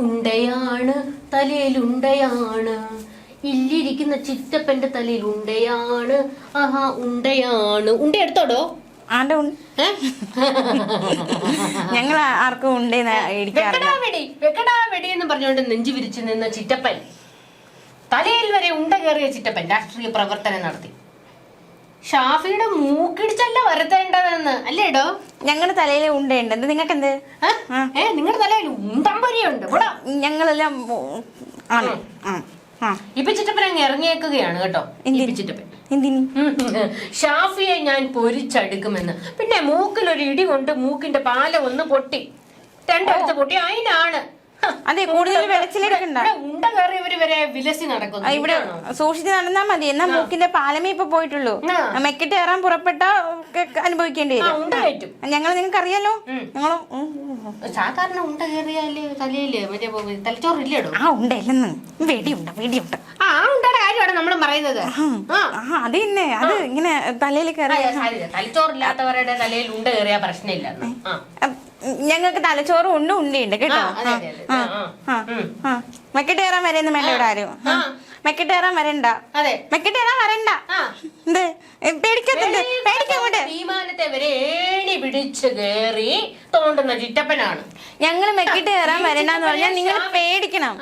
ഉണ്ടയാണ് തലയിൽ ഉണ്ടയാണ് ഇല്ലിരിക്കുന്ന ചിറ്റപ്പന്റെ തലയിൽ ഉണ്ടയാണ്. ആഹാ ഉണ്ടയാണ്. ഉണ്ട എടുത്തോടോ? ആന്റെ? ഞങ്ങൾ ആർക്കും വെക്കടാ എന്ന് പറഞ്ഞുകൊണ്ട് നെഞ്ചു വിരിച്ചു നിന്ന ചിറ്റപ്പൻ. തലയിൽ വരെ ഉണ്ട കയറിയ ചിറ്റപ്പൻ രാഷ്ട്രീയ പ്രവർത്തനം നടത്തി. ഷാഫിയുടെ മൂക്കിടിച്ചല്ല വരുത്തേണ്ടതെന്ന്. അല്ലേടോ ഞങ്ങളുടെ തലയിൽ ഉണ്ടയുണ്ട്. എന്ത് നിങ്ങൾക്ക് എന്ത് ഏ? നിങ്ങളുടെ തലയിൽ ഉണ്ടമ്പരിയുണ്ട് ഞങ്ങളെല്ലാം ആണ്. ഇപ്പൊ ചിറ്റപ്പൻ അങ്ങ് ഇറങ്ങിയേക്കുകയാണ് കേട്ടോ. ചിറ്റപ്പൻ. ഷാഫിയെ ഞാൻ പൊരിച്ചടുക്കുമെന്ന്. പിന്നെ മൂക്കിൽ ഒരു ഇടി കൊണ്ട് മൂക്കിന്റെ പാല ഒന്ന് പൊട്ടി. രണ്ടടുത്ത് പൊട്ടി. അതിനാണ് അതെ കൂടുതൽ വെളച്ചിലേക്ക് ഇവിടെ ഉണ്ട കയറിയവര് വരെ വിലസി നടക്കുന്നു. ഇവിടെ സൂക്ഷിച്ച് നടന്നാ മതി. എന്നാ മൂക്കിന്റെ പാലമേ ഇപ്പൊ പോയിട്ടുള്ളൂ. മെക്കിട്ട് കയറാൻ പുറപ്പെട്ട അനുഭവിക്കേണ്ടി വരും. ഞങ്ങൾ നിങ്ങൾക്ക് അറിയാലോ ഉം. ഞങ്ങൾ സാധാരണ ഉണ്ട കയറിയാൽ തലയിൽ മറ്റേ തലച്ചോറില്ലേടോ? ആ ഉണ്ടല്ലെന്ന്. വെടിയുണ്ട് വെടിയുണ്ട്. ആ ഉണ്ടയുടെ കാര്യമാണ് നമ്മൾ പറയുന്നത്. ആ അത് തന്നെ. അത് ഇങ്ങനെ തലയിൽ കയറി സാരില്ല. തലച്ചോറില്ലാത്തവരുടെ തലയിൽ ഉണ്ട കയറിയ പ്രശ്നമില്ല ഞങ്ങൾക്ക് തലച്ചോറും ഉണ്ട് ഉണ്ടിയുണ്ട് കേട്ടോ. മെക്കിട്ടേറാൻ വരെയൊന്നും വേണ്ട ഇവിടെ ആരും. ആ. മെക്കിട്ട് കയറാൻ വരണ്ട. അതെ. മെക്കിട്ട് കയറാൻ വരണ്ട. എന്ത്? പേടിക്കത്തില്ല പേടിക്കങ്ങോട്ട് വിമാനത്തെ വരെ ഏണി പിടിച്ച് തോണ്ടുന്ന ചിറ്റപ്പനാണ്. ഞങ്ങൾ മെക്കിട്ട് കയറാൻ വരണ്ടെന്ന് പറഞ്ഞാൽ നിങ്ങൾ പേടിക്കണം.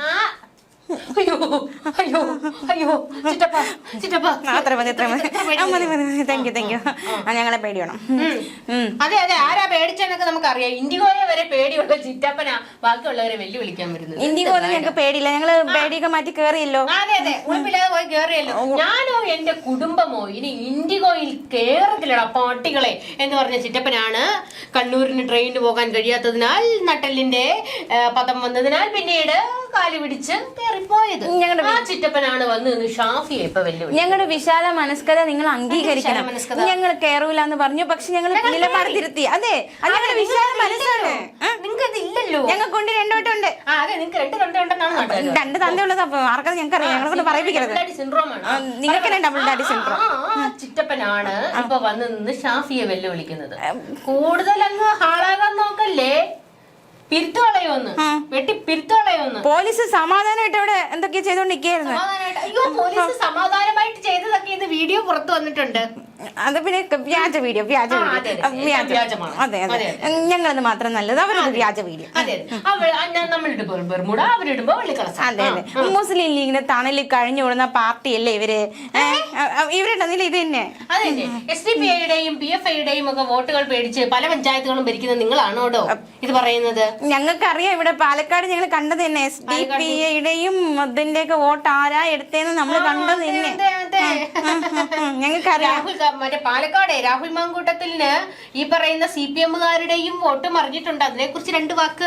അയ്യോ അയ്യോ അയ്യോ ചിറ്റപ്പ ചിറ്റപ്പ. ആ, അത്ര മതി അത്ര മതി. പേടി മതി മതി മതി. താങ്ക് യു താങ്ക് യു ഞങ്ങളെ പേടിയണം. അതെ അതെ ആരാ പേടിച്ചെന്നൊക്കെ നമുക്കറിയാം. ഇൻഡിഗോയെ വരെ പേടിയുള്ള ചിറ്റപ്പനാ ബാക്കിയുള്ളവരെ വെല്ലുവിളിക്കാൻ വരുന്നത്. ഒന്നും ഞങ്ങൾക്ക് പേടിയില്ല. ഞങ്ങൾ പേടിയൊക്കെ മാറ്റി കേറിയല്ലോ. അതെ അതെ. ഉറപ്പില്ലാതെ പോയി കേറിയല്ലോ. ഞാനോ എന്റെ കുടുംബമോ ഇനി ഇൻഡിഗോയിൽ കേറത്തില്ലടാ പാട്ടികളെ എന്ന് പറഞ്ഞ ചിറ്റപ്പനാണ് കണ്ണൂരിന് ട്രെയിനിന് പോകാൻ കഴിയാത്തതിനാൽ നട്ടലിന്റെ പദം വന്നതിനാൽ പിന്നീട് കാൽ പിടിച്ച് കയറിപ്പോയത്. ഞങ്ങളുടെ ആ ചിറ്റപ്പനാണ് വന്ന് നിന്ന് ഷാഫിയെ ഇപ്പൊ വെല്ലുവിളി. ഞങ്ങളുടെ വിശാല മനസ്കത നിങ്ങൾ അംഗീകരിക്കണം? ഞങ്ങൾ കേറൂലെന്ന് പറഞ്ഞു. പക്ഷെ ഞങ്ങൾ നിലപാട് തിരുത്തി അതെ ഞങ്ങളുടെ വിശാല മനസ്സാണ്. നിങ്ങൾക്ക് ഇല്ലല്ലോ. ഞങ്ങൾക്കുണ്ട് രണ്ടോട്ടുണ്ട് അതെ നിങ്ങൾക്ക് രണ്ട് തൊണ്ടുണ്ടെന്നാണ് രണ്ട് തന്തയുള്ളത് അപ്പൊ ആർക്കത് ഞങ്ങൾക്ക് അറിയാം ഞങ്ങളെ കൊണ്ട് പറയിപ്പിക്കരുത്. നിങ്ങൾക്ക് ഡബിൾ ഡാഡി സിൻഡ്രോം. ചിറ്റപ്പനാണ് ഇപ്പൊ വന്ന് നിന്ന് ഷാഫിയെ വെല്ലുവിളിക്കുന്നത്. കൂടുതൽ അങ്ങ് ഹാളാകാൻ നോക്കല്ലേ? വെട്ടി പോലീസ് സമാധാനമായിട്ട് അവിടെ എന്തൊക്കെയാ ചെയ്തോണ്ടിരിക്കുന്നത് സമാധാനമായിട്ട്. അയ്യോ പോലീസ് സമാധാനമായിട്ട് ചെയ്തതൊക്കെ ഇത് വീഡിയോ പുറത്തു വന്നിട്ടുണ്ട്. അത് പിന്നെ വ്യാജ വീഡിയോ വ്യാജ വീഡിയോ. അതെ, ഞങ്ങളത് മാത്രം നല്ലത്. അവരുടെ വ്യാജ വീഡിയോ. അതെ അതെ. മുസ്ലിം ലീഗിന്റെ തണലിൽ കഴിഞ്ഞു കൂടുന്ന പാർട്ടിയല്ലേ ഇവർ? ഇവരുണ്ടെന്നില്ല ഇത് തന്നെ. എസ് ഡി പി ഐയുടെയും പി എഫ് ഐയുടെയും ഒക്കെ വോട്ടുകൾ പേടിച്ച് പല പഞ്ചായത്തുകളും ഭരിക്കുന്ന നിങ്ങളാണോടോ ഇത് പറയുന്നത്. ഞങ്ങൾക്കറിയാം ഇവിടെ പാലക്കാട് ഞങ്ങൾ കണ്ടത് തന്നെ. എസ് ഡി പി ഐയുടെയും അതിന്റെ ഒക്കെ വോട്ട് ആരാ എടുത്തേന്ന് നമ്മൾ കണ്ടത് തന്നെ. ഞങ്ങൾക്കറിയാം. മറ്റേ പാലക്കാട് രാഹുൽ മാങ്കൂട്ടത്തിന് ഈ പറയുന്ന സി പി എമ്മുകാരുടെയും വോട്ട് മറിഞ്ഞിട്ടുണ്ട്. അതിനെ കുറിച്ച് രണ്ട് വാക്ക്.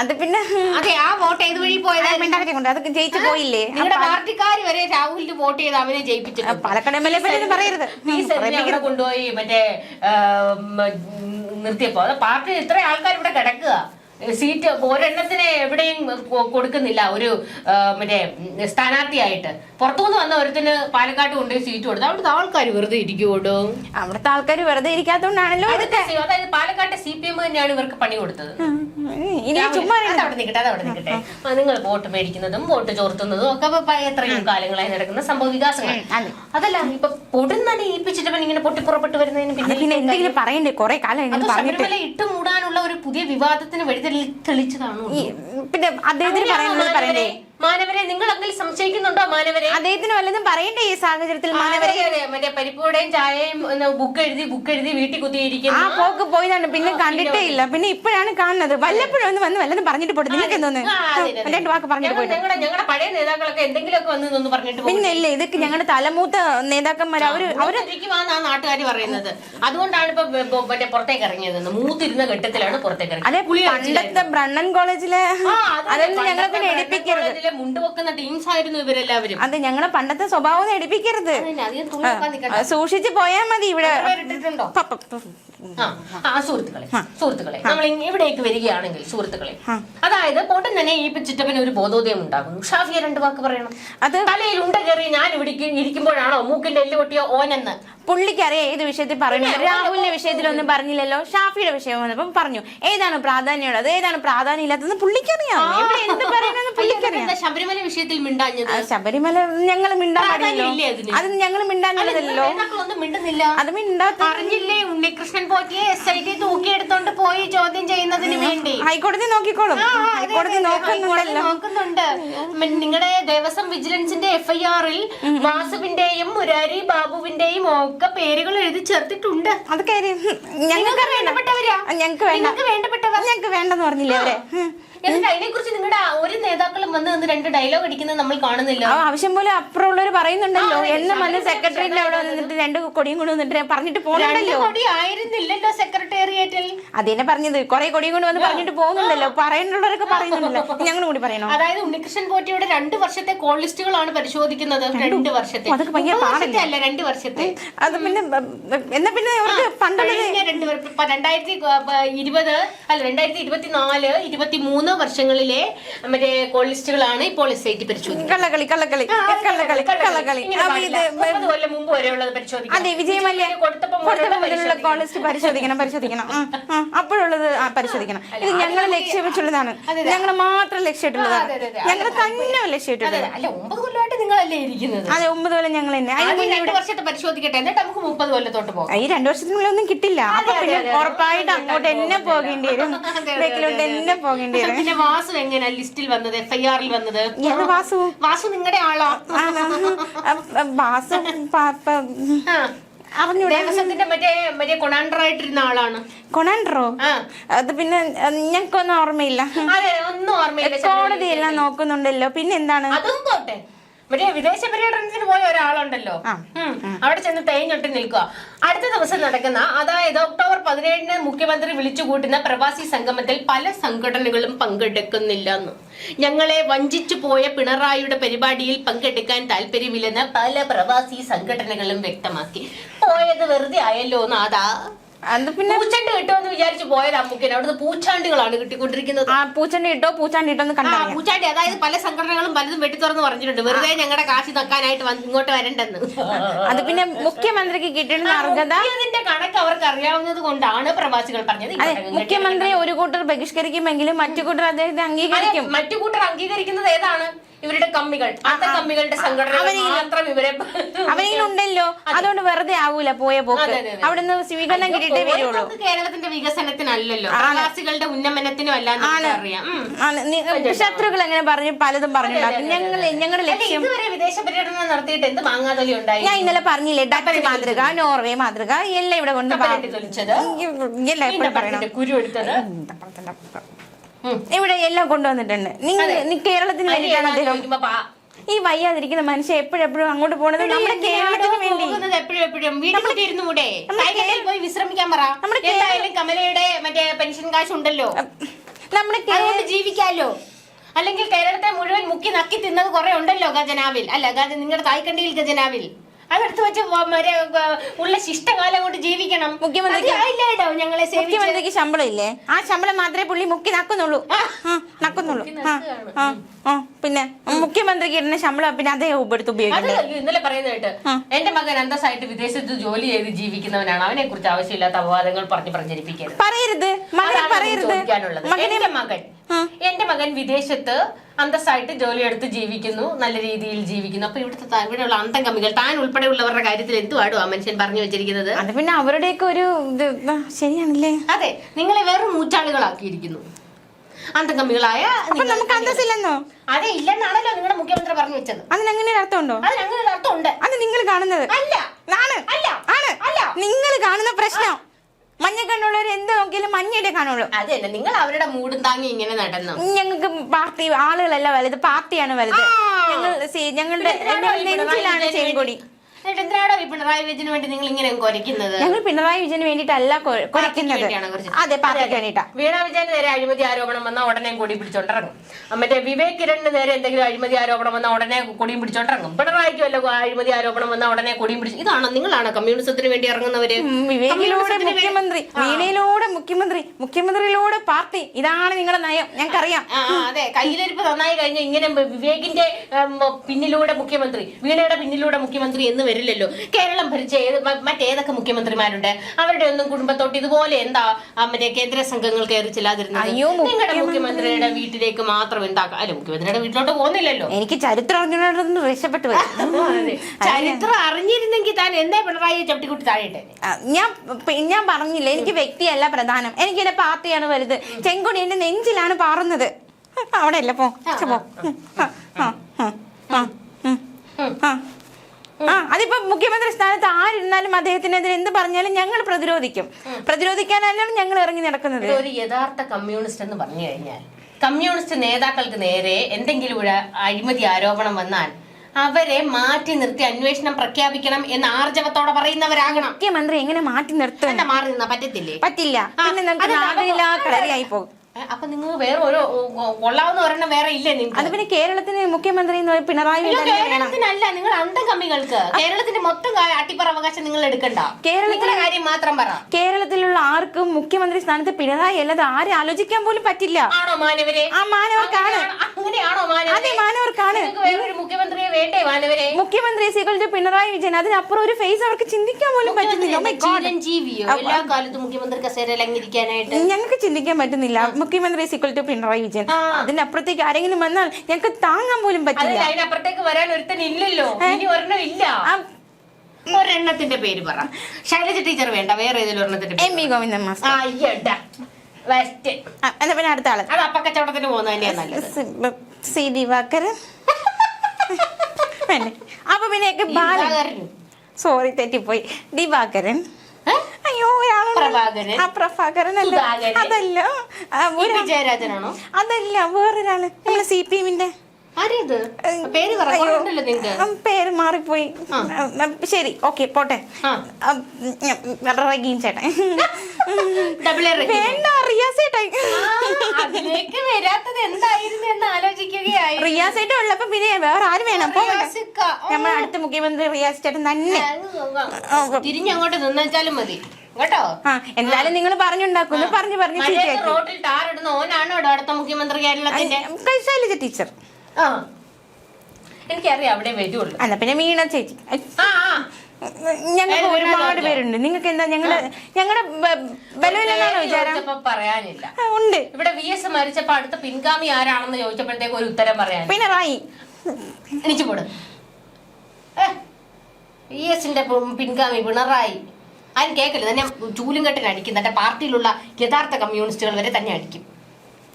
അത് പിന്നെ അതെ ആ വോട്ട് ഏത് വഴി പോയതായിരുന്നു? അതൊക്കെ ജയിച്ചു പോയില്ലേ? നിങ്ങളുടെ പാർട്ടിക്കാർ വരെ രാഹുലിന് വോട്ട് ചെയ്ത് അവനെ ജയിപ്പിച്ചു പാലക്കാട് എം എൽ എ പറയരുത്. കൊണ്ടുപോയി മറ്റേ നിർത്തിയപ്പോ. അത് പാർട്ടി ഇത്ര ആൾക്കാർ ഇവിടെ കിടക്കുക. സീറ്റ് ഒരെണ്ണത്തിന് എവിടെയും കൊടുക്കുന്നില്ല. ഒരു മറ്റേ സ്ഥാനാർത്ഥിയായിട്ട്. പുറത്തുനിന്ന് വന്ന ഒരുത്തിന് പാലക്കാട്ട് കൊണ്ടുപോയി സീറ്റ് കൊടുത്തു അവിടുത്തെ ആൾക്കാർ വെറുതെ ഇരിക്കുവോടോ? അവിടുത്തെ ആൾക്കാർ വെറുതെ ഇരിക്കാത്തോണ്ടാണല്ലോ അതായത് പാലക്കാട്ടെ സി പി എം തന്നെയാണ് ഇവർക്ക് പണി കൊടുത്തത്. അവിടെ നിൽക്കട്ടെ അതവിടെ നിൽക്കട്ടെ നിങ്ങൾ വോട്ട് മേടിക്കുന്നതും വോട്ട് ചോർത്തുന്നതും ഒക്കെ എത്രയും കാലങ്ങളായി നടക്കുന്ന സംഭവ വികാസങ്ങൾ അതെ. അതല്ല ഇപ്പൊ പൊടുന്നനെ ഏൽപ്പിച്ചിട്ട് ഇങ്ങനെ പൊട്ടിപ്പുറപ്പെട്ട് വരുന്നതിന് പിന്നെ എന്തെങ്കിലും പറയണ്ടേ? കൊറേ കാലം ഇട്ട് ഇങ്ങനെ മൂടാനുള്ള ഒരു പുതിയ വിവാദത്തിന് വഴി തെളിച്ചു കാണുന്നു പിന്നെ അദ്ദേഹത്തിന് പറയുന്നത് പറയണ്ടേ മാനവരെ നിങ്ങൾ അങ്ങനെ സംശയിക്കുന്നുണ്ടോ മാനവരെ? അദ്ദേഹത്തിന് വല്ലതും പറയണ്ടേ ഈ സാഹചര്യത്തിൽ മാനവരെ? മറ്റേ പരിപ്പൂടെയും ചായയും ബുക്ക് എഴുതി ബുക്ക് എഴുതി വീട്ടിൽ ആ പോക്ക് പോയതാണ് പിന്നെ കണ്ടിട്ടേ ഇല്ല. പിന്നെ ഇപ്പോഴാണ് കാണുന്നത്. വല്ലപ്പോഴും ഒന്ന് വന്ന് വല്ലതും പറഞ്ഞിട്ട് പോട്ടെ. നിങ്ങൾക്ക് എന്തോന്ന്. രണ്ട് വാക്ക് പറഞ്ഞിട്ട് പോയിട്ട്. ഞങ്ങളുടെ പഴയ നേതാക്കളൊക്കെ എന്തെങ്കിലുമൊക്കെ വന്ന് പറഞ്ഞിട്ട്. പിന്നെ ഇല്ലേ ഇതൊക്കെ ഞങ്ങളുടെ തലമൂത്ത നേതാക്കന്മാർ അവർ അവർ മൂത്തിരിക്കുവാന്ന് ആ നാട്ടുകാർ പറയുന്നത്. അതുകൊണ്ടാണ് ഇപ്പൊ മറ്റേ പുറത്തേക്ക് ഇറങ്ങിയത്. മൂത്തിരുന്ന ഘട്ടത്തിലാണ് പുറത്തേക്ക് ഇറങ്ങിയത്. അതെ പണ്ടത്തെ ബ്രണ്ണൻ കോളേജിലെ അതൊന്നും ഞങ്ങളെ പിന്നെ എടുപ്പിക്കരുത്. മുണ്ട് വെക്കുന്ന ടീംസ് ആയിരുന്നു ഇവരെല്ലാവരും. അതെ ഞങ്ങളെ പണ്ടത്തെ സ്വഭാവം എടുപ്പിക്കരുത്. സൂക്ഷിച്ച് പോയാൽ മതി ഇവിടെ. ആ സുഹൃത്തുക്കളെ സുഹൃത്തുക്കളെ നമ്മൾ ഇവിടേക്ക് വരികയാണെങ്കിൽ സുഹൃത്തുക്കളെ അതായത് പോട്ടൻ തന്നെ ഈ ചിറ്റപ്പന് ഒരു ബോധോദയം ഉണ്ടാകുന്നു. ഷാഫിയ രണ്ട് വാക്ക് പറയണം. അത് തലയിൽ ഉണ്ട കയറി ഞാൻ ഇവിടെ ഇരിക്കുമ്പോഴാണോ മൂക്കിന്റെ എല്ല് പൊട്ടിയോ ഓനെന്ന്? പുള്ളിക്കറിയാം ഏത് വിഷയത്തിൽ പറഞ്ഞു രാഹുലിന്റെ വിഷയത്തിലൊന്നും പറഞ്ഞില്ലല്ലോ. ഷാഫിയുടെ വിഷയം വന്നപ്പം പറഞ്ഞു ഏതാണ് പ്രാധാന്യമുള്ളത്? ഏതാണ് പ്രാധാന്യം ഇല്ലാത്തത് പുള്ളിക്കറിയാം എന്ത് പുള്ളിക്കറിയാം. ശബരിമല വിഷയത്തിൽ മിണ്ടാഞ്ഞത്? ശബരിമല ഞങ്ങൾ മിണ്ടാൻ പാടില്ലല്ലോ? അത് ഞങ്ങൾ മിണ്ടുന്നില്ല. അത് മിണ്ടാ അറിഞ്ഞില്ലേ ഉണ്ണികൃഷ്ണൻ പോറ്റിയെ എസ് ഐ ടി തൂക്കിയെടുത്തോണ്ട് പോയി ചോദ്യം ചെയ്യുന്നതിന് വേണ്ടി. ഹൈക്കോടതി നോക്കിക്കോളും. ഹൈക്കോടതി നോക്കുന്നുണ്ട്. നിങ്ങളുടെ ദേവസ്വം വിജിലൻസിന്റെ എഫ്ഐആറിൽ വാസുവിന്റെയും മുരാരി ബാബുവിന്റെയും ഒക്കെ പേരുകൾ എഴുതി ചേർത്തിട്ടുണ്ട്. അതൊക്കെ ഞങ്ങൾക്ക് വേണ്ടപ്പെട്ടവരാ? ഞങ്ങൾക്ക് വേണ്ടപ്പെട്ടവർ? ഞങ്ങൾക്ക് വേണ്ടെന്ന് പറഞ്ഞില്ലേ അവരെ. എന്നിട്ട് അതിനെ കുറിച്ച് നിങ്ങളുടെ ഒരു നേതാക്കളും വന്ന് നിന്ന് രണ്ട് ഡയലോഗ് അടിക്കുന്നത് നമ്മൾ കാണുന്നില്ല. ആ ആവശ്യം പോലെ അപ്പുറമുള്ളവർ പറയുന്നുണ്ടല്ലോ. എന്നെ വന്ന് സെക്രട്ടറിയുടെ അവിടെ വന്നിട്ട് രണ്ട് കൊടിയും കൊണ്ട് വന്നിട്ട് പറഞ്ഞിട്ട് രണ്ട് പോകുന്നുണ്ടല്ലോ. കോടി ആയിരുന്നില്ലല്ലോ സെക്രട്ടേറിയറ്റിൽ അതിനെ പറഞ്ഞത്. കുറെ കൊടിയും കൊണ്ട് വന്ന് പറഞ്ഞിട്ട് പോകുന്നുണ്ടല്ലോ. പറയുന്നുള്ളവരൊക്കെ പറയുന്നുണ്ടല്ലോ. ഞങ്ങൾ കൂടി പറയണോ? അതായത് ഉണ്ണികൃഷ്ണൻ പോറ്റിയുടെ രണ്ട് വർഷത്തെ കോൾ ലിസ്റ്റുകളാണ് പരിശോധിക്കുന്നത്. രണ്ട് വർഷത്തെ. അതൊക്കെ ഭയങ്കര മുപ്പത് പാടല്ലേ? വർഷത്തെ അല്ല രണ്ട് വർഷത്തെ. അത് പിന്നെ ബ- ബ- എന്നാ പിന്നെ അവർക്ക് പണ്ടുള്ളത് കഴിഞ്ഞ രണ്ട് രണ്ടായിരത്തി ഇരുപത് അല്ല രണ്ടായിരത്തി ഇരുപത്തിനാല് ഇരുപത്തി മൂന്ന് വർഷങ്ങളിലെ മറ്റേ കോളിസ്റ്റുകളാണ് ഇപ്പോൾ ടി പരിശോധിക്കുന്നത്. കള്ളക്കളി കള്ളക്കളി കള്ളക്കളി കള്ളക്കളി ഇങ്ങനെ അപ്പൊ പാടില്ല. ഇത് മുപ്പത് കൊല്ലം മുമ്പ് വരെയുള്ളത് പരിശോധിക്കണം അതെ കൊടുത്തപ്പോൾ മുതലുള്ള അപ്പോഴുള്ളത് പരിശോധിക്കണം. ഇത് ഞങ്ങൾ ലക്ഷ്യം വെച്ചുള്ളതാണ് ഞങ്ങൾ മാത്രം ലക്ഷ്യമിട്ടുള്ളതാണ്. ഞങ്ങൾ തന്നെ ലക്ഷ്യമിട്ടുള്ളത് അല്ല ഒമ്പത് കൊല്ലമായിട്ട് നിങ്ങളല്ലേ ഇരിക്കുന്നത്? അതെ ഒമ്പത് കൊല്ലം ഞങ്ങൾ തന്നെ. രണ്ട് വർഷത്തെ പരിശോധിക്കട്ടെ. എന്നിട്ട് നമുക്ക് മുപ്പത് കൊല്ലത്തോട്ട് പോകാം. ഈ രണ്ടു വർഷത്തിനുള്ളിൽ ഒന്നും കിട്ടില്ല. അപ്പൊ പിന്നെ ഉറപ്പായിട്ട് അങ്ങോട്ട് എന്നെ പോകേണ്ടി വരും. ബേക്കിലോട്ട് എന്നെ പോകേണ്ടി വരും. പിന്നെ വാസു എങ്ങനെ ലിസ്റ്റിൽ വന്നത് എഫ്ഐആറിൽ വന്നത്? ഏത് വാസു? വാസു നിങ്ങളുടെ ആളോ. വാസു. അറിഞ്ഞൂടെ. ദേവസ്വത്തിന്റെ മറ്റേ മറ്റേ കൊണാണ്ടറായിട്ടിരുന്ന ആളാണ്. കൊണാണ്ടറോ അത് പിന്നെ ഞങ്ങൾക്കൊന്നും ഓർമ്മയില്ല. അതെ ഒന്നും ഓർമ്മയില്ല കോടതി എല്ലാം നോക്കുന്നുണ്ടല്ലോ. പിന്നെ എന്താണ്? അതും പോട്ടെ. മറ്റേ വിദേശ പര്യടനത്തിന് പോയ ഒരാളുണ്ടല്ലോ. അവിടെ ചെന്ന് തേഞ്ഞൊട്ടി നിൽക്കുക. അടുത്ത ദിവസം നടക്കുന്ന അതായത് ഒക്ടോബർ പതിനേഴിന് മുഖ്യമന്ത്രി വിളിച്ചു കൂട്ടുന്ന പ്രവാസി സംഗമത്തിൽ പല സംഘടനകളും പങ്കെടുക്കുന്നില്ല എന്ന് ഞങ്ങളെ വഞ്ചിച്ചു പോയ പിണറായിയുടെ പരിപാടിയിൽ പങ്കെടുക്കാൻ താല്പര്യമില്ലെന്ന് പല പ്രവാസി സംഘടനകളും വ്യക്തമാക്കി. പോയത് വെറുതെ ആയല്ലോ നാദാ അത് പിന്നെ പൂച്ചണ്ട് കിട്ടുമെന്ന് വിചാരിച്ചു പോയത് അമ്മുക്കിന്. അവിടുന്ന് പൂച്ചാണ്ടുകളാണ് കിട്ടിക്കൊണ്ടിരിക്കുന്നത്. ആ പൂച്ചണ്ടി ഇട്ടോ പൂച്ചാണ്ടി ഇട്ടോ എന്ന് ആ കണ്ടറിയാം പൂച്ചാണ്ടി അതായത് പല സംഘടനകളും പലതും വെട്ടിത്തുറന്ന് പറഞ്ഞിട്ടുണ്ട്. വെറുതെ ഞങ്ങളുടെ കാശ് തക്കാനായിട്ട് വന്ന് ഇങ്ങോട്ട് വരണ്ടെന്ന്. അത് പിന്നെ മുഖ്യമന്ത്രിക്ക് കിട്ടുന്ന അർഹത? ഇതിന്റെ കണക്ക് അവർക്ക് അറിയാവുന്നത് കൊണ്ടാണ് പ്രവാസികൾ പറഞ്ഞത് അതെ ഇങ്ങോട്ട് മുഖ്യമന്ത്രി ഒരു കൂട്ടർ ബഹിഷ്കരിക്കുമെങ്കിലും മറ്റു കൂട്ടർ അദ്ദേഹത്തെ അതെ, അംഗീകരിക്കും. മറ്റു കൂട്ടർ അംഗീകരിക്കുന്നത് ഏതാണ്? ഇവരുടെ കമ്മികൾ അത്ത കമ്മികളുടെ സംഘടന മാത്രം ഇവരെ അവരിലുണ്ടല്ലോ അതുകൊണ്ട് വെറുതെ ആവൂല പോയ പോക്ക്. അവിടുന്ന് സ്വീകരണം കിട്ടിയിട്ടേ വരുള്ളൂ. കേരളത്തിന്റെ വികസനത്തിനല്ലല്ലോ. പ്രവാസികളുടെ ഉന്നമനത്തിനും അല്ലാതെ അറിയാം. ശത്രുക്കൾ എങ്ങനെ പറഞ്ഞു? പലതും പറഞ്ഞിട്ടുണ്ട്. ഞങ്ങൾ ഞങ്ങളുടെ ലക്ഷ്യം വിദേശ പര്യടനം നടത്തിയിട്ട് എന്ത് മാങ്ങാതൊലി ഉണ്ടായി ഞാൻ ഇന്നലെ പറഞ്ഞില്ലേ ഡച്ച് മാതൃക നോർവേ മാതൃക എല്ലാം ഇവിടെ കൊണ്ട് പാ- കപ്പലണ്ടി തൊലിച്ചത് എല്ലാം എപ്പോഴും പറയണം. കുരു എടുത്തത്. ഇവിടെ എല്ലാം കൊണ്ടുവന്നിട്ടുണ്ട്. നിങ്ങൾ കേരളത്തിന് വേണ്ടിയിട്ടാണ് അദ്ദേഹം ഈ വയ്യാതിരിക്കുന്ന മനുഷ്യൻ എപ്പോഴെപ്പോഴും അങ്ങോട്ട് പോണത് നമ്മുടെ കേരളത്തിന് വേണ്ടി. എപ്പോഴും പോയി വിശ്രമിക്കാൻ പറ. എന്തായാലും കമലയുടെ മറ്റേ പെൻഷൻ കാശ് ഉണ്ടല്ലോ. നമ്മുടെ ജീവിക്കാലോ. അല്ലെങ്കിൽ കേരളത്തെ മുഴുവൻ മുക്കി നക്കി തിന്നത് കുറെ ഉണ്ടല്ലോ ഖജനാവിൽ അല്ല ഗജ നിങ്ങളുടെ തായ്ക്കണ്ടിയിൽ ഖജനാവിൽ അതെടുത്ത് വെച്ച് വ- ഉള്ള ശിഷ്ടകാലം കൊണ്ട് ജീവിക്കണം. മുഖ്യമന്ത്രിക്ക് മതിയായില്ലേടോ ഞങ്ങളെ മുഖ്യമന്ത്രിക്ക് ശമ്പളം ഇല്ലേ ആ ശമ്പളം മാത്രമേ പുള്ളി മുക്കി നക്കുന്നുള്ളൂ. നക്കുന്നുള്ളൂ. ആ, ആ, ആ, പിന്നെ മുഖ്യമന്ത്രിക്ക് ഇടുന്ന ശമ്പളം പിന്നെ അതേ ഉപടുത്ത് ഉപയോഗിക്കുന്നത് ഇന്നലെ പറയുന്നതായിട്ട് എന്റെ മകൻ അന്തസ്സായിട്ട് വിദേശത്ത് ജോലി ചെയ്ത് ജീവിക്കുന്നവനാണ്. അവനെ കുറിച്ച് ആവശ്യമില്ലാത്ത അപവാദങ്ങൾ പറഞ്ഞു പ്രചരിപ്പിക്കരുത് പറയരുത്. മകനെ പറയരുത്. മകൻ എന്റെ മകൻ വിദേശത്ത് അന്തസ്സായിട്ട് ജോലിയെടുത്ത് ജീവിക്കുന്നു നല്ല രീതിയിൽ ജീവിക്കുന്നു. അപ്പൊ ഇവിടുത്തെ ഇവിടെയുള്ള അന്തം കമ്മികൾ താൻ ഉൾപ്പെടെയുള്ളവരുടെ കാര്യത്തിൽ എന്തുവാടും ആ മനുഷ്യൻ പറഞ്ഞു വെച്ചിരിക്കുന്നത്? അത് പിന്നെ അവരുടെയൊക്കെ ഒരു ശരിയാണല്ലേ? അതെ നിങ്ങളെ വെറും മൂച്ചാളുകളാക്കിയിരിക്കുന്നു. അന്തംഗമികളായ നമുക്ക് അന്തസ്സില്ലെന്നോ? അതെ ഇല്ലെന്നാണല്ലോ നിങ്ങളുടെ മുഖ്യമന്ത്രി പറഞ്ഞു വെച്ചത്. അതിന് അങ്ങനെ ഒരു അർത്ഥമുണ്ടോ? അതിന് അങ്ങനെ ഒരു അർത്ഥമുണ്ട്. അത് നിങ്ങൾ കാണുന്നത്. അല്ല. ആണ്. അല്ല. ആണ്. അല്ല. നിങ്ങൾ കാണുന്ന പ്രശ്നം. മഞ്ഞ കണ്ണുള്ളവർ എന്ത് നോക്കിയാലും മഞ്ഞയുടെ കാണുള്ളൂ അത് തന്നെ നിങ്ങൾ അവരുടെ മൂടും താങ്ങി ഇങ്ങനെ നടന്നു. ഞങ്ങൾക്ക് പാർട്ടി ആളുകളല്ല വലുത് പാർട്ടിയാണ് വലുത്. ഞങ്ങൾ സി- ഞങ്ങളുടെ നെഞ്ചിലാണ് ചെങ്കൊടി. എന്നിട്ട് എന്തിനാണോ ഈ പിണറായി വിജയന് വേണ്ടി നിങ്ങൾ ഇങ്ങനെ കുരയ്ക്കുന്നത്? ഞങ്ങൾ പിണറായി വിജയന് വേണ്ടിട്ടല്ല കൊ- വേണ്ടിയാണോ? അതെ പാർട്ടിക്ക് വേണ്ടിയിട്ടാ. വീണ വിജയന് നേരെ അഴിമതി ആരോപണം വന്നാൽ ഉടനെ കൊടി പിടിച്ചോണ്ടിറങ്ങും. മറ്റേ വിവേക് കിരണിന് നേരെ എന്തെങ്കിലും അഴിമതി ആരോപണം വന്നാൽ ഉടനെ കൊടിയും പിടിച്ചോണ്ടിറങ്ങും. പിണറായിക്ക് വല്ല അഴിമതി ആരോപണം വന്നാൽ ഉടനെ കൊടിയും പിടിച്ച് ഇതാണോ നിങ്ങളാണോ കമ്മ്യൂണിസത്തിന് വേണ്ടി ഇറങ്ങുന്നവര്? ഉം, വിവേകിലൂടെ കമ്മ്യൂണിസത്തിന് വേണ്ടി- മുഖ്യമന്ത്രി വീണയിലൂടെ മുഖ്യമന്ത്രി മുഖ്യമന്ത്രിയിലൂടെ പാർട്ടി. ഇതാണ് നിങ്ങളുടെ നയം. ഞങ്ങൾക്കറിയാം. ആ, ആ, അതെ. കയ്യിലിരിപ്പ് നന്നായി കഴിഞ്ഞ ഇങ്ങനെ വിവേകിന്റെ ഉം, പിന്നിലൂടെ മുഖ്യമന്ത്രി വീണയുടെ പിന്നിലൂടെ മുഖ്യമന്ത്രി എന്ന് വരില്ലല്ലോ. കേരളം ഭരിച്ച ഏത് മറ്റേതൊക്കെ മുഖ്യമന്ത്രിമാരുണ്ട്? അവരുടെ ഒന്നും കുടുംബത്തോട്ട് ഇതുപോലെ എന്താ മറ്റേ കേന്ദ്ര സംഘങ്ങൾ കയറി ചെല്ലാതിരുന്നത്? നിങ്ങളുടെ മുഖ്യമന്ത്രിയുടെ വീട്ടിലേക്ക് മാത്രം എന്താ അല്ല മുഖ്യമന്ത്രിയുടെ വീട്ടിലോട്ട് പോകുന്നില്ലല്ലോ. എനിക്ക് ചരിത്രം അറിഞ്ഞിട്ടുണ്ടെന്ന് രക്ഷപ്പെട്ടു. ചരിത്രം അറിഞ്ഞിരുന്നെങ്കിൽ താൻ എന്താ പിണറായി ചവിട്ടിക്കുട്ടി താഴെ ഞാൻ ഞാൻ പറഞ്ഞില്ല എനിക്ക് വ്യക്തിയല്ല പ്രധാനം. എനിക്ക് എന്റെ പാർട്ടിയാണ് വലുത്. ചെങ്കൊടി എന്റെ നെഞ്ചിലാണ് പാറുന്നത്. അവിടെ അല്ല പോ പോ. ആ, ആ, ആ, ആ, ആ. അതിപ്പോ മുഖ്യമന്ത്രി സ്ഥാനത്ത് ആരിരുന്നാലും അദ്ദേഹത്തിനെതിരെ എന്ത് പറഞ്ഞാലും ഞങ്ങൾ പ്രതിരോധിക്കും. പ്രതിരോധിക്കാനല്ലാണ് ഞങ്ങൾ ഇറങ്ങി നടക്കുന്നത്. ഒരു യഥാർത്ഥ കമ്മ്യൂണിസ്റ്റ് എന്ന് പറഞ്ഞു കഴിഞ്ഞാൽ കമ്മ്യൂണിസ്റ്റ് നേതാക്കൾക്ക് നേരെ എന്തെങ്കിലും ഒരു അഴിമതി ആരോപണം വന്നാൽ അവരെ മാറ്റി നിർത്തി അന്വേഷണം പ്രഖ്യാപിക്കണം എന്ന് ആർജവത്തോടെ പറയുന്നവരാകണം. മുഖ്യമന്ത്രി എങ്ങനെ മാറ്റി നിർത്തും? എന്താ മാറി നിന്നാ പറ്റത്തില്ലേ? പറ്റില്ല. പോകും. അപ്പൊ നിങ്ങൾ വേറെ ഓരോ കൊള്ളാവുന്ന ഒരെണ്ണം വേറെ ഇല്ലേ അത് നിങ്ങൾക്ക് പിന്നെ കേരളത്തിന് മുഖ്യമന്ത്രി എന്ന് പറയുന്നത് പിണറായി വിജയൻ കേരളത്തിനല്ല നിങ്ങൾ അന്തം കമ്മികൾക്ക്. കേരളത്തിന്റെ മൊത്തം അട്ടിപ്പറ അവകാശം നിങ്ങൾ എടുക്കണ്ട. കേരളത്തിലെ കാര്യം മാത്രം പറ. കേരളത്തിലുള്ള ആർക്കും മുഖ്യമന്ത്രി സ്ഥാനത്ത് പിണറായി അല്ലാതെ ആരും ആലോചിക്കാൻ പോലും പറ്റില്ല. ആണോ മാനവരെ? ആ മാനവർക്കാണ്. അങ്ങനെയാണോ- അതെ മാനവർക്കാണ്. മുഖ്യമന്ത്രിയെ വേണ്ടേ മാനവരെ? മുഖ്യമന്ത്രി സികൾ പിണറായി വിജയൻ അതിനപ്പുറം ഒരു ഫേസ് അവർക്ക് ചിന്തിക്കാൻ പോലും പറ്റുന്നില്ല. എല്ലാ കാലത്തും മുഖ്യമന്ത്രി കസേരയിൽ അങ്ങിരിക്കാനായിട്ട് ഞങ്ങൾക്ക് ചിന്തിക്കാൻ പറ്റുന്നില്ല. മുഖ്യമന്ത്രി സീക്വൽ ടു പിണറായി വിജയൻ. അതിനപ്പുറത്തേക്ക് ആരെങ്കിലും വന്നാൽ ഞങ്ങൾക്ക് താങ്ങാൻ പോലും പറ്റില്ല. അതിനപ്പുറത്തേക്ക് വരാൻ ഒരുത്തൻ ഇല്ലല്ലോ. ഇനി ഒരെണ്ണം ഇല്ല. ഒരെണ്ണത്തിന്റെ പേര് പറ. ശൈലജ ടീച്ചർ വേണ്ട വേറെ ഏതെങ്കിലും ഒരെണ്ണത്തിന്റെ എം ഇ വി ഗോവിന്ദൻ മാസ്റ്റർ. വെസ്റ്റ് ആ, എന്നാ പിന്നെ അടുത്ത ആൾ. അത് അപ്പക്കച്ചവടത്തിന് പോകുന്നത് നല്ലത്. സി- ദിവാകരൻ. അപ്പൊ പിന്നെ ബാലൻ. ദിവാകരനും. സോറി തെറ്റിപ്പോയി. ദിവാകരൻ. ഏ? അയ്യോ ഒരാളുണ്ട്. പ്രഭാകരൻ. ആ പ്രഭാകരൻ അല്ല സുധാകരൻ. അതല്ല. ആ, ഈ ഒരാ- വിജയരാജനാണോ? അതല്ല വേറൊരാൾ. നമ്മളെ സി പി എമ്മിന്റെ പേര് മാറിപ്പോയി. ശരി ഓക്കെ പോട്ടെ. റഗീൻ ചേട്ടൻ. വേണ്ട റിയാസ് ചേട്ടൻ. വരാത്തത് എന്തായിരുന്നു എന്ന് ആലോചിക്കുകയായി റിയാസ് ചേട്ടൻ ഉള്ളപ്പോ പിന്നെ വേറെ ആര് വേണം. അപ്പൊ നമ്മൾ അടുത്ത മുഖ്യമന്ത്രി റിയാസ് ചേട്ടൻ തന്നെ. തിരിഞ്ഞങ്ങോട്ട് നിന്നേച്ചാലും മതി. കേട്ടോ? എന്തായാലും നിങ്ങൾ പറഞ്ഞുണ്ടാക്കുന്നു പറഞ്ഞു പറഞ്ഞു റോട്ടിൽ ടാർ ഇടുന്ന ഓനാണോ അടുത്ത മുഖ്യമന്ത്രി കേരളത്തിന്റെ ശൈലജ ടീച്ചർ ആ. എനിക്കറിയാം അവിടെ വരുള്ളൂ. അല്ല പിന്നെ മീണ ചേച്ചി. ആ ആ. ഞങ്ങൾക്ക് ഒരുപാട് പേരുണ്ട്. നിങ്ങൾക്ക് എന്താ ഞങ്ങൾ ഞങ്ങളുടെ ബലമില്ലെന്നാണോ വിചാരം? പറയാനില്ല. ഉണ്ട്. ഇവിടെ വി എസ് മരിച്ചപ്പോ അടുത്ത പിൻഗാമി ആരാണെന്ന് ചോദിച്ചപ്പോഴത്തേക്ക് ഒരു ഉത്തരം പറയാൻ പിണറായി എണിച്ചു പോട്. വി എസിന്റെ പിൻഗാമി പിണറായി. ആരും കേൾക്കില്ല. തന്നെ ചൂലും കെട്ടിന് അടിക്കും തന്റെ പാർട്ടിയിലുള്ള യഥാർത്ഥ കമ്മ്യൂണിസ്റ്റുകൾ വരെ തന്നെ അടിക്കും.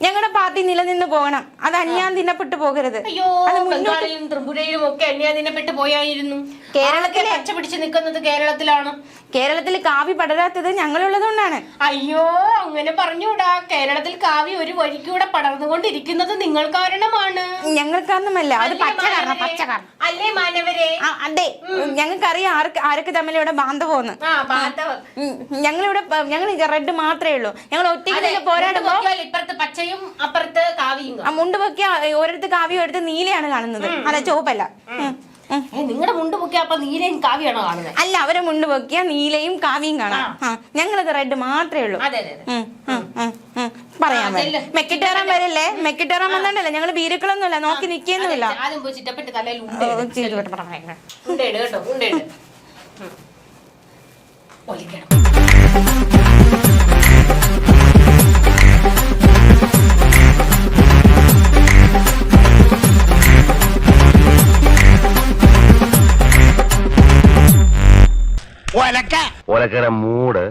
ഞങ്ങളുടെ പാർട്ടി നിലനിന്ന് പോകണം. അത് അന്യാൻ ദിനപ്പെട്ടു പോകരുത്. അയ്യോ അത് മുന്നോട്ട് ബംഗാളിലും ത്രിപുരയിലും ഒക്കെ അന്യാദിനപ്പെട്ട് പോയായിരുന്നു. കേരളത്തിലെ- ആകെ പച്ച പിടിച്ച് നിൽക്കുന്നത് കേരളത്തിലാണ്. കേരളത്തിൽ കാവി പടരാത്തത് ഞങ്ങളുള്ളതുകൊണ്ടാണ്. അയ്യോ അങ്ങനെ പറഞ്ഞൂടാ. കേരളത്തിൽ കാവ്യ ഒരു വഴിക്കൂടെ പടർന്നുകൊണ്ടിരിക്കുന്നത് നിങ്ങൾ കാരണമാണ്. ഞങ്ങൾ കാരണമല്ല അത് പച്ച കാരണം പച്ച കാരണം. അല്ലേ മാനവരെ? അതെ. ഞങ്ങൾക്കറിയാം ആർക്ക് ആരൊക്കെ തമ്മിൽ ഇവിടെ ബാന്ധവമെന്ന് ആ ബാന്ധവം. ഉം, ഞങ്ങളിവിടെ ഞങ്ങൾ റെഡ് മാത്രമേ ഉള്ളൂ. ഞങ്ങൾ ഒറ്റയ്ക്ക് പോരാടുമ്പോ ഇപ്പുറത്ത് നോക്കിയാൽ ഇപ്പുറത്ത് അപ്പുറത്ത് കാവിയും ആ മുണ്ട് പൊക്കി ഓരോരുത്തർ കാവ്യം എടുത്ത് നീലയാണ് കാണുന്നത്. അല്ല ചുവപ്പല്ല. ഉം. നിങ്ങളുടെ മുണ്ട് പൊക്കിയ അപ്പൊ നീലയും കാവ്യാണോ കാണുന്നത് അല്ല അവരെ മുണ്ട് പൊക്കിയ നീലയും കാവ്യയും കാണാം. ഞങ്ങളത് റെഡ് മാത്രമേ ഉള്ളൂ. പറയാൻ. മെക്കിട്ടേറാൻ വരല്ലേ? മെക്കിട്ടേറാൻ വന്നോണ്ടല്ലേ? ഞങ്ങൾ ബീരുക്കളൊന്നുമില്ല നോക്കി നിൽക്കുന്നില്ല അതെ, ആദ്യം உலக்க. உலக்கிற மூடு.